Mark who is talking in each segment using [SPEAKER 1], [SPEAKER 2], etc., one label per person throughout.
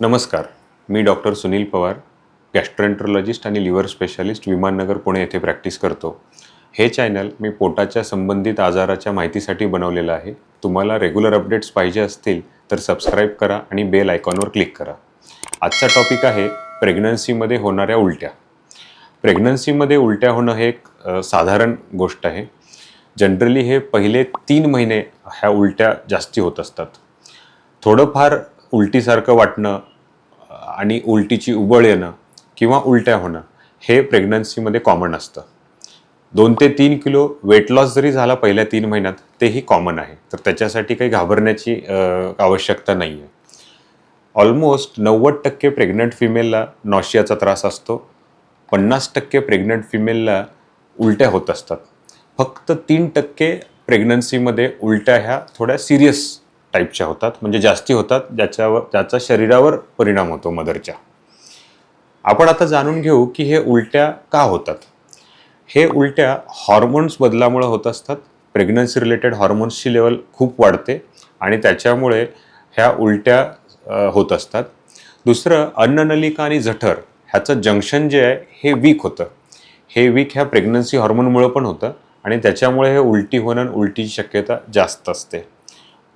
[SPEAKER 1] नमस्कार. मी doctor Sunil Pawar gastroenterologist आणि लिव्हर स्पेशालिस्ट विमाननगर पुणे येथे प्रॅक्टिस करतो. हे चॅनल मी पोटाच्या संबंधित आजाराच्या माहितीसाठी बनवलेलं आहे. तुम्हाला रेग्युलर अपडेट्स पाहिजे असतील तर सबस्क्राईब करा आणि बेल आयकॉनवर क्लिक करा. आजचा टॉपिक आहे प्रेग्नन्सीमध्ये होणाऱ्या उलट्या. प्रेग्नन्सीमध्ये उलट्या होणं हे एक साधारण गोष्ट आहे. जनरली हे पहिले तीन महिने ह्या उलट्या जास्ती होत असतात. थोडंफार उलटीसारखं वाटणं आणि उलटीची उबळ येणं किंवा उलट्या होणं हे प्रेग्नन्सीमध्ये कॉमन असतं. दोन ते तीन किलो वेट लॉस जरी झाला पहिल्या तीन महिन्यात तेही कॉमन आहे. तर त्याच्यासाठी काही घाबरण्याची आवश्यकता नाही आहे ऑलमोस्ट नव्वद टक्के प्रेग्नंट फिमेलला नॉशियाचा त्रास असतो. पन्नास टक्के प्रेग्नंट फिमेलला उलट्या होत असतात. फक्त तीन टक्के प्रेग्नन्सीमध्ये उलट्या ह्या थोड्या सिरियस टाईपच्या होतात म्हणजे जास्ती होतात ज्याच्यावर ज्याचा शरीरावर परिणाम होतो मदरच्या. आपण आता जाणून घेऊ की हे उलट्या का होतात. हे उलट्या हॉर्मोन्स बदलामुळं होत असतात. प्रेग्नन्सी रिलेटेड हॉर्मोन्सची लेवल खूप वाढते आणि त्याच्यामुळे ह्या उलट्या होत असतात. दुसरं अन्ननलिका आणि जठर ह्याचं जंक्शन जे आहे हे वीक होतं. हे वीक ह्या प्रेग्नन्सी हॉर्मोनमुळं पण होतं आणि त्याच्यामुळे हे उलटी होणं उलटीची शक्यता जास्त असते.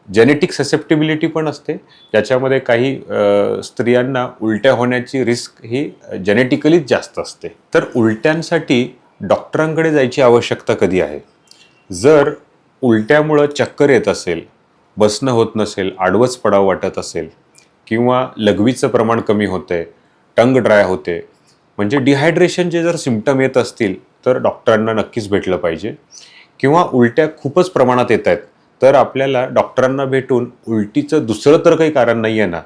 [SPEAKER 1] जेनेटिक ससेप्टिबिलिटी पण असते. ज्याच्यामध्ये काही स्त्रियांना उलट्या होण्याची रिस्क ही जेनेटिकलीच जास्त असते. तर उलट्यांसाठी डॉक्टरांकडे जायची आवश्यकता कधी आहे? जर उलट्यामुळं चक्कर येत असेल बसणं होत नसेल आडवंच पडाव वाटत असेल किंवा लघवीचं प्रमाण कमी होतंय टंग ड्राय होते म्हणजे डिहायड्रेशनचे जर सिमटम येत असतील तर डॉक्टरांना नक्कीच भेटलं पाहिजे. किंवा उलट्या खूपच प्रमाणात येत आहेत तर आपल्याला डॉक्टरांना भेटून उलटीचं दुसरं तर काही कारण नाही आहे ना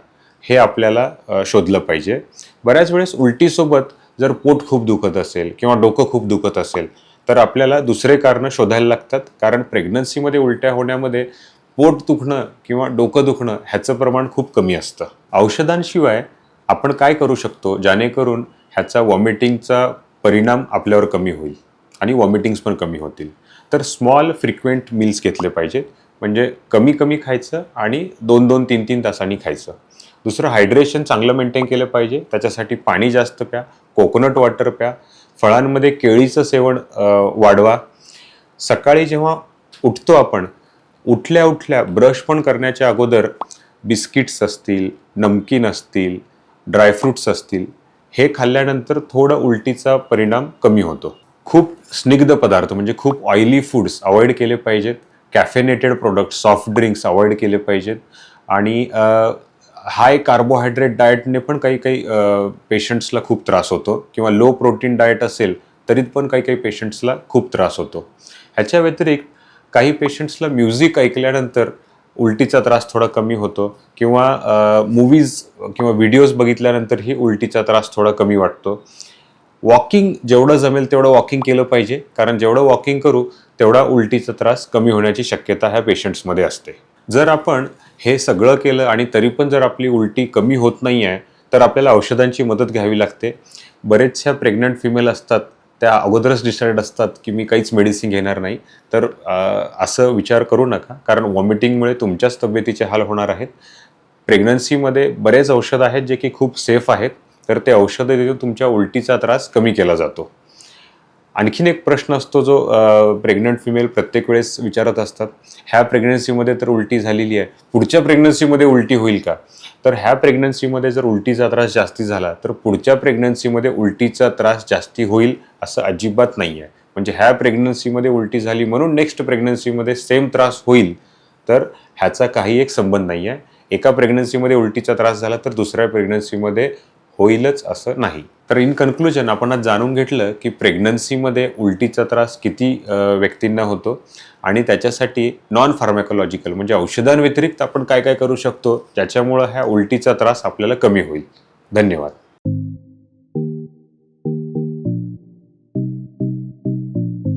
[SPEAKER 1] हे आपल्याला शोधलं पाहिजे. बऱ्याच वेळेस उलटीसोबत जर पोट खूप दुखत असेल किंवा डोकं खूप दुखत असेल तर आपल्याला दुसरे कारणं शोधायला लागतात. कारण प्रेग्नन्सीमध्ये उलट्या होण्यामध्ये पोट दुखणं किंवा डोकं दुखणं ह्याचं प्रमाण खूप कमी असतं. औषधांशिवाय आपण काय करू शकतो? जेणेकरून ह्याचा वॉमिटिंगचा परिणाम आपल्यावर कमी होईल आणि वॉमिटिंग्स पण कमी होतील. तर स्मॉल फ्रिक्वेंट मील्स घेतले पाहिजेत. म्हणजे कमी कमी खायचं आणि दोन दोन तीन तीन तासांनी खायचं. दुसरं हायड्रेशन चांगलं मेंटेन केलं पाहिजे. त्याच्यासाठी पाणी जास्त प्या कोकोनट वॉटर प्या. फळांमध्ये केळीचं सेवन वाढवा. सकाळी जेव्हा उठतो आपण उठल्या उठल्या ब्रश पण करण्याच्या अगोदर बिस्किट्स असतील नमकीन असतील ड्रायफ्रुट्स असतील हे खाल्ल्यानंतर थोडं उलटीचा परिणाम कमी होतो. खूप स्निग्ध पदार्थ म्हणजे खूप ऑइली फूड्स अवॉइड केले पाहिजेत. Caffeinated product soft drinks avoid केले पाहिजेत. आणि हाय कार्बोहायड्रेट डाएटने पण काही काही पेशंट्सला खूप त्रास होतो. किंवा लो प्रोटीन डाएट असेल तरी पण काही काही पेशंट्सला खूप त्रास होतो. ह्याच्या व्यतिरिक्त काही पेशंट्सला म्युझिक ऐकल्यानंतर उलटीचा त्रास थोडा कमी होतो. किंवा मूवीज किंवा व्हिडिओज बघितल्यानंतर ही उलटीचा त्रास थोडा कमी वाटतो. वॉकिंग जेवढं जमेल तेवढं वॉकिंग केलं पाहिजे. कारण जेवढं वॉकिंग करू तेवढा उलटीचा त्रास कमी होण्याची शक्यता ह्या पेशंट्समध्ये असते. जर आपण हे सगळं केलं आणि तरी पण जर आपली उलटी कमी होत नाही आहे तर आपल्याला औषधांची मदत घ्यावी लागते. बरेचशा प्रेग्नंट फिमेल असतात त्या अगोदरच डिसाईड असतात की मी काहीच मेडिसिन घेणार नाही. तर असं विचार करू नका. कारण वॉमिटिंगमुळे तुमच्याच तब्येतीचे हाल होणार आहेत. प्रेग्नन्सीमध्ये बरेच औषध आहेत जे की खूप सेफ आहेत. तर ते औषधं देऊन तुमच्या उलटीचा त्रास कमी केला जातो. आणखीन एक प्रश्न असतो जो प्रेग्नंट फिमेल प्रत्येक वेळेस विचारत असतात ह्या प्रेग्नन्सीमध्ये तर उलटी झालेली आहे पुढच्या प्रेग्नन्सीमध्ये उलटी होईल का? तर ह्या प्रेग्नन्सीमध्ये जर उलटीचा त्रास जास्ती झाला तर पुढच्या प्रेग्नन्सीमध्ये उलटीचा त्रास जास्ती होईल असं अजिबात नाही आहे म्हणजे ह्या प्रेग्नन्सीमध्ये उलटी झाली म्हणून नेक्स्ट प्रेग्नन्सीमध्ये सेम त्रास होईल तर ह्याचा काही एक संबंध नाही आहे एका प्रेग्नन्सीमध्ये उलटीचा त्रास झाला तर दुसऱ्या प्रेग्नन्सीमध्ये होईलच असं नाही. तर इन कन्क्लुजन आपण आज जाणून घेतलं की प्रेग्नन्सीमध्ये उलटीचा त्रास किती व्यक्तींना होतो आणि त्याच्यासाठी नॉन फार्मॅकोलॉजिकल म्हणजे औषधांव्यतिरिक्त आपण काय काय करू शकतो? ज्याच्यामुळं ह्या उलटीचा त्रास आपल्याला कमी होईल. धन्यवाद.